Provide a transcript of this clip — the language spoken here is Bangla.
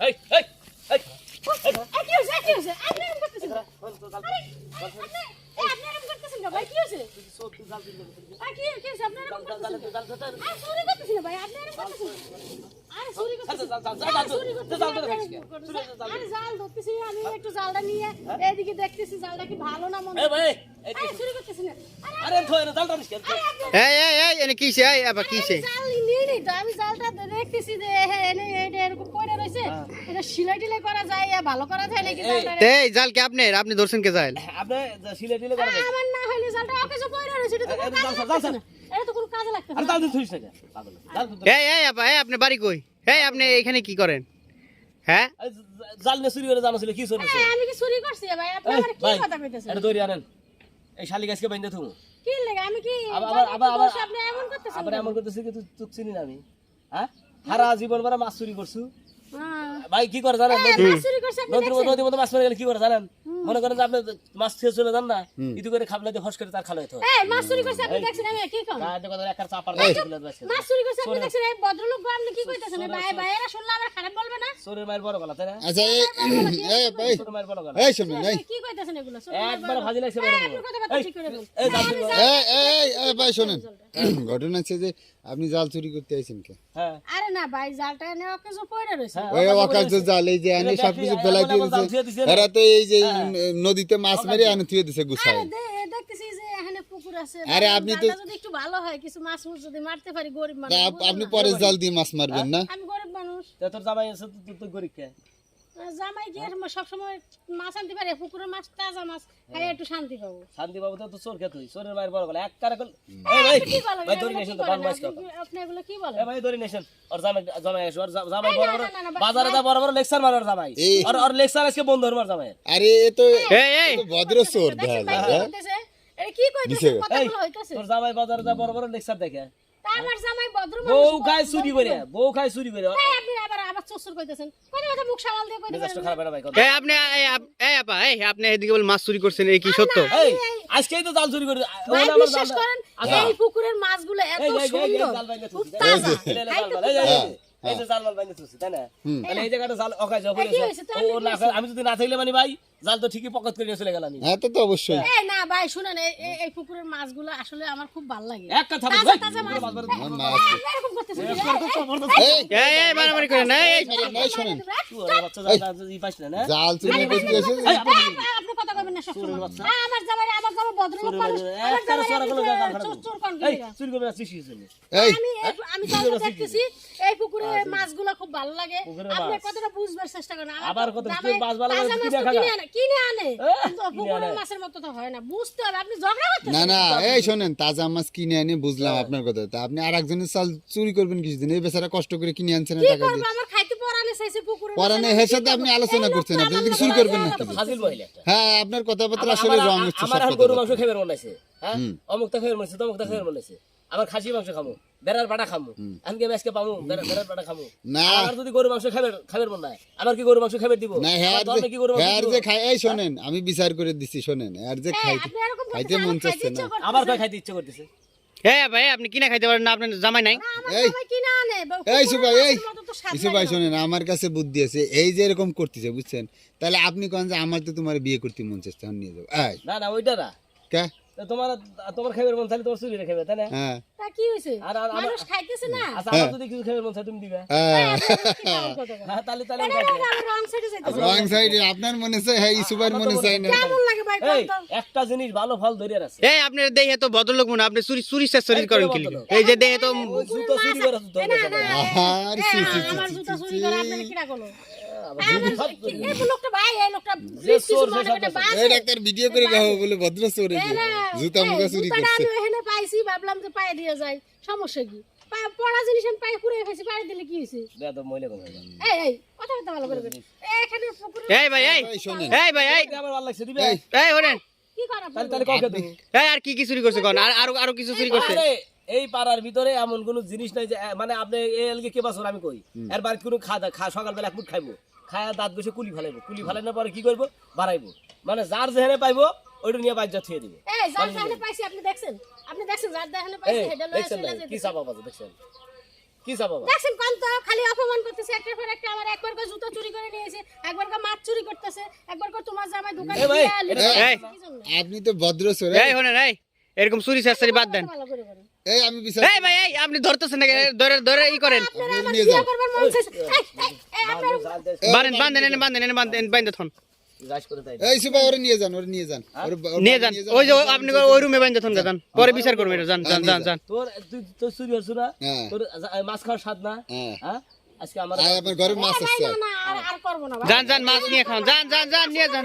এই এই এই এই, কি হয়েছে? কি হয়েছে? আপনি এরকম করতেছেন আপনি- এরকম করতেছেন কেন ভাই? কি হয়েছে? আরে, কি- কি হয়েছে? আপনি এরকম করতেছেন কেন? চুরি করতেছেন ভাই, আপনি এরকম করতেছেন কেন? চুরি করতেছেন। আরে, চুরি করতেছেন, আপনি এরকম করতেছেন। আরে, জাল ধরতেছি, আমি একটু জালটা নিয়ে এদিকে দেখতেছি জালটা কি ভালো না। এই ভাই এই আরে, চুরি করতেছেন না। আরে, আরে জালটা আপনি- এই এই এই এনে কিসে এই আবার জাল নিয়ে তো, আমি জালটা দেখতেছি যে হ্যাঁ, এনে এটা এরকম পড়ে রয়েছে। এটা সিলাই টিলাই করা যায়, ইয়া ভালো করা যায় নাকি জালটারে? এই জাল কি আপনি আপনি ধরছেন কে জাল আপনি সিলে টিলে করে দেন আমার না হইলে জালটা অকেজো পড়ে রয়েছে, এটা তো জাল, জাল, না। এটা তো কোনো কাজে না। জাল না এই এই আপা এই আপনি বাড়ি কই এই আপনি এখানে কি করেন হ্যাঁ জাল নিয়ে চুরি করে জানো ছিল কি চুরি আমি কি চুরি করছি ভাই? আপনি আমার কি কথা কইতেছেন? এটা দৌড়ি আনেন এই শালি গাছকে বাইন্দে তুমি কি লাগে? আমি কি আবার আবার আবার আপনি এমন করতেছেন আবার এমন করতেছেন চিনি না আমি? হ্যাঁ? সারা জীবন ভরা মাছ চুরি করছু। হ্যাঁ। ভাই কি করে জানেন? দেখছেন? নদীর মধ্যে মাছ মারি গেলে কি করে জানেন? মনে করেন আপনি মাছ খেয়ে চলে যান না ইদু করে খাবলে দিয়ে ফস করে তার খালো এই, মাছ চুরি করছে আপনি দেখছেন? আমি কি কম? গায়ে কথা একটা চাপার গায়ে তুলে দিয়েছে মাছ চুরি করছে আপনি দেখছেন? এই ভদ্রলোক আপনি কি কইতেছেন? ভাই- ভাইয়েরা শুনলে আমার খারাপ বলবে না? চোরের মায়ের বড় গলা তাই না আচ্ছা এই এই এই চোরের মায়ের বড় গলা এই শুনুন এই কি কইতেছেন এগুলো? একবার ভাজি লাগছে। এই এই এই ভাই শুনেন ঘটনা হচ্ছে যে আপনি জাল চুরি করতে আইছেন কে হ্যাঁ আরে না ভাই জালটা এনে অকেজো পড়ে রয়েছে ওই অকাল যে জাল এই যে এটা সবকিছু ফেলাই এমন দিয়ে এমন জাল থুয়ে দিছে দিছে না? এরা তো এই যে নদীতে মাছ মেরে আনে থুয়ে দিছে গুছায়। আরে দে- এ দেখতেছি যে এখানে পুকুর আছে। আরে আপনি তো- যদি একটু ভালো হয় কিছু মাছ মুছ যদি মারতে পারি গরিব মানুষ আপনি পরে জাল দিয়ে মাছ মারবেন না? আমি গরিব মানুষ। তা তোর জামাই আছে তুই- তো তুই গরিব কে জামাই গিয়ে সবসময় মাছ আনতে পারে? পুকুরের মাছ তাজা মাছ খাই একটু শান্তি পাবো। শান্তি বাবু তো চোর কে তুই? চোরের মায়ের বড় গলা। এক কারে কল ভাই ধরে নেছেন তো বান? বাইস আপনি এগুলো কি বলেন ভাই ধরে নেছেন ওর জামাই জামাই এসে জা- জামাই বড় বড় বাজারে যা বড় বড় লেকচার মারার জামাই। আর আর লেকচার আজকে বন্ধ হওয়ার জামাই আরে এ তো এই এই ভদ্র চোর হ্যাঁ? এটা কি কইতেছে। কথাগুলো হইতাছে। তোর জামাই বাজারে যা বড় বড় লেকচার দেখে। তা আমার জামাই ভদ্র বউ মানুষ খায় চুরি করে বউ খায় চুরি করে। চুরচুর কইতেছেন কথা কথা মুখ সামাল দিয়ে কইতে পারেন খারাপ ভাই কথা। এই আপনি এই আপা এই আপনি এদিকে বল মাছ চুরি করছেন এই কি সত্য এই আজকেই তো জাল চুরি করে ভাই বিশ্বাস করেন আচ্ছা। এই পুকুরের মাছগুলো এত সুন্দর খুব তাজা এই যে জাল এই এই যে- এই যে জাল বাইন্দে থুইছি, তাই না? তাহলে এই জায়গাটা জাল অকাজ এই কি হয়েছে? তো আমি ও না আমি যদি না থাকলে মানে ভাই জাল তো ঠিকই পকেট করে চলে গেলাম হ্যাঁ তো তো অবশ্যই এই না ভাই শুনেন এই- এই- এই পুকুরের মাছগুলো আসলে আমার খুব ভালো লাগে এক কথা ভাই। তাজা মাছ এরকম এই, এই, মারামারি না এই শোনেন জাল- পাইস না, সবসময়। হ্যাঁ, আমার জামাই আমার জামাই ভদ্রলোক মানুষ। আমার জামাই চোরা চোর কোন এই, চুরি করবে আমি আমি তাহলে দেখতেছি এই পুকুরে মাছগুলো খুব ভালো লাগে। আপনি। কথাটা বুঝবার চেষ্টা করেন? আবার কত মাছ ভালো লাগে, তাজা মাছ কিনে কিনে আনে। আনে। মাছের মতো তো হয় না। বুঝতে হবে। আপনি ঝগড়া না না এই শোনেন তাজা মাছ কিনে আনি বুঝলাম আপনার কথা। তা আপনি আর একজনের চাল চুরি করবেন কিছুদিন। এই বেচারা কষ্ট করে কিনে আনছেন কি টাকা দিয়ে। পরানে চাইছে পুকুরে পরানে এর সাথে আপনি আলোচনা করছেন আপনি যদি চুরি করবেন না ফাজিল মহিলা হ্যাঁ আপনার কথাবার্তা আসলে রং হচ্ছে আমার সব গরু মাংস খাইবার মনে আছে হ্যাঁ? অমুকটা খাইবার মনে আছে তমুকটা খাইবার মনে আছে আমার খাসি মাংস খামু বেড়ার বাটা খামু আজকে আজকে পামু বেড়ার বেড়ার বাটা খামু। না। আমার যদি গরু মাংস খাইবার খাইবার মনে হয় আমার কি গরু মাংস খাইবার দিব? না হ্যাঁ কি গরু মাংস হ্যাঁ যে খাই এই শোনেন আমি বিচার করে দিচ্ছি শোনেন আর যে খাইতে খাইতে মন চাচ্ছে না। আবার কয় খাইতে ইচ্ছে করতেছে? এই ভাই আপনি কিনা খাইতে পারেন না আপনার জামাই নাই। এই, জামাই আনে, এই পুকুরের এই। ইসু ভাই না। শোনেন আমার কাছে বুদ্ধি আছে এই যে এরকম করতেছে বুঝছেন? তাহলে আপনি কোন যে আমার তো তোমার বিয়ে করতে মন চেষ্টা নিয়ে যাব। না না ওইটা না। কে? তোমার তোমার খাইবার মন চাইলে তোমার চুরি খাইবে তাই না? হ্যাঁ। তা কি হয়েছে আর- আর- মানুষ খাইতেছে না? আচ্ছা আমার যদি কিছু খাইবার মন চাই তুমি দিবে। হ্যাঁ? হ্যাঁ তাহলে তাহলে side এ যাইতেছে। রং সাইডে আপনার মনে চাই হ্যাঁ ভাইয়ের মনে চাই না। কেমন লাগে ভাই একটা জিনিস ভালো ফল ধরে আছে এই আপনার দেহে তো ভদ্রলোক মনে আপনি চুরি চুরি শেষ চুরি করেন কি এই যে দেহে তো জুতো চুরি করে জুতো এ না, না, আর সি, সি, সি, জুতা চুরি। করে সব কি- এই লোকটা ভাই, এই লোকটা যে কিছু চোর, সে করে সব বাস- এই ডাক্তার ভিডিও করে গাও বলে ভদ্র চোরে জুতা মুখা চুরি করছে। এখানে পাইছি, ভাবলাম যে পায়ে দিয়ে যাই। সমস্যা কি? পড়া জিনিস আমি পায়ে পুড়ে ফেলছি, পায়ে দিলে কি হয়েছে? বেয়াদব মহিলা কোন এই, এই, কথা বলতে ভালো করে এখানে পুকুরে এই ভাই এই। এই ভাই এই। আমার ভালো লাগছে দিবে? এই, এই ওরেন কি করা তাহলে তাহলে কাউকে তুমি এই আর কি কি চুরি করছে কোন? আর আরও আরও কিছু চুরি করছে? এই পাড়ার ভিতরে এমন কোন জিনিস নাই যে মানে আপনি এই এলগে কে বাসর আমি কই? এর বাড়িতে কোনো খা খা সকালবেলা এক মুঠ খাইবো। খায়া দাঁত বসে কুলি ফেলাইবো। কুলি ফেলানোর পরে কি করব? বাড়াইবো। মানে যার যেখানে পাইবো ওইটা নিয়ে বাজ্যা থুয়ে দিবে। এই, যার যেখানে পাইছি আপনি দেখছেন? আপনি দেখছেন যার যেখানে পাইছি, এই লয়ে চলে না কি চাপা পাচ্ছে দেখছেন? কি কি চাপ দেখছেন কোন তো খালি অপমান করতেছে একটার পর একটা আমার একবার করে জুতো চুরি করে নিয়েছে একবার করে মাছ চুরি করতেছে একবার করে তোমার জামাই দোকানে দিয়া? আপনি তো ভদ্র সরে। এই শোনেন এই এরকম চুরি চাস্তারি বাদ দেন। ভালো করে করেন। এই আমি বিচার এই ভাই এই আপনি ধরতেছেন নাকি? ধরে ধরে ই করেন। আপনারা আমার নিয়ে যান। মন বাঁধেন বাঁধেন বাঁধেন বাঁধেন থন রাজ করে তাই এই সুবা ওরে নিয়ে যান ওরে নিয়ে যান। নিয়ে যান। ওই যে আপনি ওই রুমে বাইন্ধে থন যান। পরে বিচার করবেন এটা যান যান যান। যান। তোর তুই তোর চুরি হচ্ছে না? হ্যাঁ। তোর মাছ খাওয়ার স্বাদ না? হ্যাঁ। হ্যাঁ? আজকে আমার ঘরে মাছ আছে না, না, আর- আর করব না ভাই। যান যান মাছ নিয়ে খান। যান যান যান নিয়ে যান।